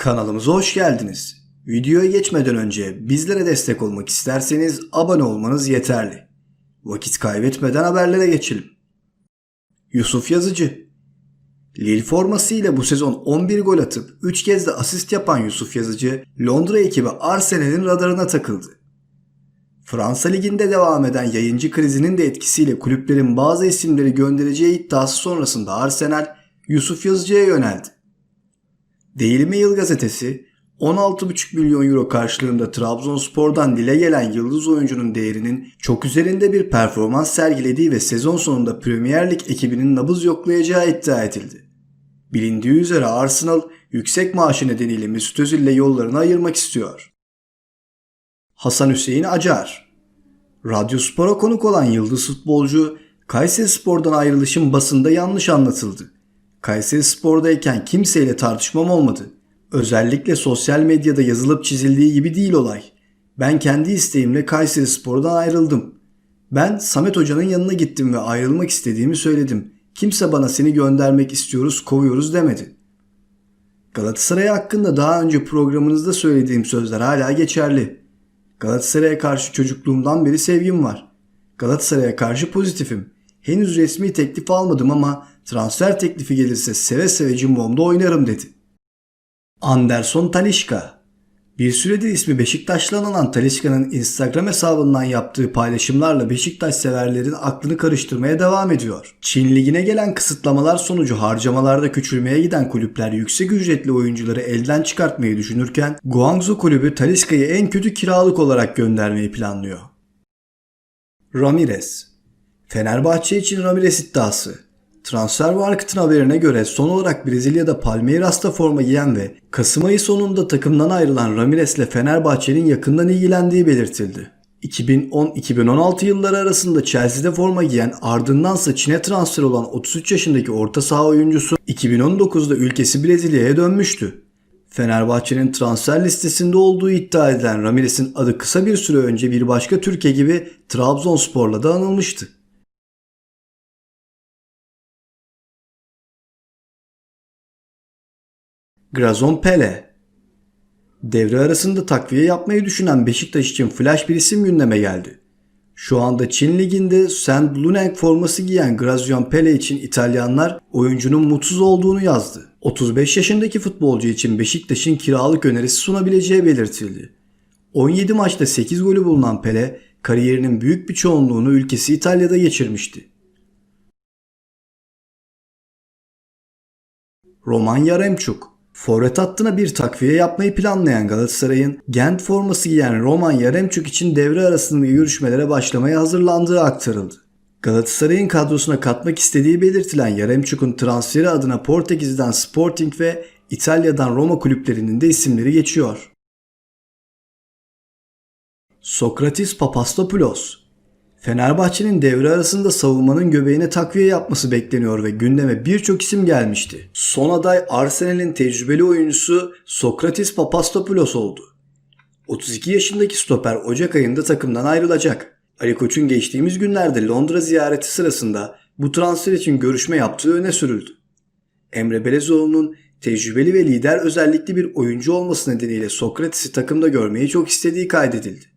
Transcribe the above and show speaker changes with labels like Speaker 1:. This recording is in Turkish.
Speaker 1: Kanalımıza hoş geldiniz. Videoya geçmeden önce bizlere destek olmak isterseniz abone olmanız yeterli. Vakit kaybetmeden haberlere geçelim. Yusuf Yazıcı Lille formasıyla bu sezon 11 gol atıp 3 kez de asist yapan Yusuf Yazıcı, Londra ekibi Arsenal'in radarına takıldı. Fransa Ligi'nde devam eden yayıncı krizinin de etkisiyle kulüplerin bazı isimleri göndereceği iddiası sonrasında Arsenal, Yusuf Yazıcı'ya yöneldi. Daily Mail gazetesi 16,5 milyon euro karşılığında Trabzonspor'dan dile gelen yıldız oyuncunun değerinin çok üzerinde bir performans sergilediği ve sezon sonunda Premier Lig ekibinin nabız yoklayacağı iddia edildi. Bilindiği üzere Arsenal yüksek maaşı nedeniyle Mesut Özil ile yollarını ayırmak istiyor. Hasan Hüseyin Acar Radyospor'a konuk olan yıldız futbolcu Kayseri Spor'dan ayrılışın basında yanlış anlatıldı. Kayseri Spor'dayken kimseyle tartışmam olmadı. Özellikle sosyal medyada yazılıp çizildiği gibi değil olay. Ben kendi isteğimle Kayseri Spor'dan ayrıldım. Ben Samet Hoca'nın yanına gittim ve ayrılmak istediğimi söyledim. Kimse bana seni göndermek istiyoruz, kovuyoruz demedi. Galatasaray hakkında daha önce programınızda söylediğim sözler hala geçerli. Galatasaray'a karşı çocukluğumdan beri sevgim var. Galatasaray'a karşı pozitifim. Henüz resmi teklif almadım ama transfer teklifi gelirse seve seve cimbomda oynarım dedi. Anderson Talişka Bir süredir ismi Beşiktaş'la anılan Talişka'nın Instagram hesabından yaptığı paylaşımlarla Beşiktaş severlerin aklını karıştırmaya devam ediyor. Çin Ligi'ne gelen kısıtlamalar sonucu harcamalarda küçülmeye giden kulüpler yüksek ücretli oyuncuları elden çıkartmayı düşünürken Guangzhou kulübü Talişka'yı en kötü kiralık olarak göndermeyi planlıyor. Ramirez Fenerbahçe için Ramirez iddiası. Transfer Market'ın haberine göre son olarak Brezilya'da Palmeiras'ta forma giyen ve Kasım ayı sonunda takımdan ayrılan Ramirez ile Fenerbahçe'nin yakından ilgilendiği belirtildi. 2010-2016 yılları arasında Chelsea'de forma giyen ardındansa Çin'e transfer olan 33 yaşındaki orta saha oyuncusu 2019'da ülkesi Brezilya'ya dönmüştü. Fenerbahçe'nin transfer listesinde olduğu iddia edilen Ramirez'in adı kısa bir süre önce bir başka Türkiye gibi Trabzonspor'la da anılmıştı. Grazon Pele Devre arasında takviye yapmayı düşünen Beşiktaş için flash bir isim gündeme geldi. Şu anda Çin Ligi'nde St. Luneng forması giyen Grazion Pele için İtalyanlar oyuncunun mutsuz olduğunu yazdı. 35 yaşındaki futbolcu için Beşiktaş'ın kiralık önerisi sunabileceği belirtildi. 17 maçta 8 golü bulunan Pele kariyerinin büyük bir çoğunluğunu ülkesi İtalya'da geçirmişti. Roman Yaremçuk Forvet hattına bir takviye yapmayı planlayan Galatasaray'ın Gent forması giyen Roman Yaremçuk için devre arasında görüşmelere başlamaya hazırlandığı aktarıldı. Galatasaray'ın kadrosuna katmak istediği belirtilen Yaremçuk'un transferi adına Portekiz'den Sporting ve İtalya'dan Roma kulüplerinin de isimleri geçiyor. Sokratis Papastopoulos Fenerbahçe'nin devre arasında savunmanın göbeğine takviye yapması bekleniyor ve gündeme birçok isim gelmişti. Son aday Arsenal'in tecrübeli oyuncusu Sokratis Papastopoulos oldu. 32 yaşındaki stoper Ocak ayında takımdan ayrılacak. Ali Koç'un geçtiğimiz günlerde Londra ziyareti sırasında bu transfer için görüşme yaptığı öne sürüldü. Emre Belezoğlu'nun tecrübeli ve lider özellikli bir oyuncu olması nedeniyle Sokrates'i takımda görmeyi çok istediği kaydedildi.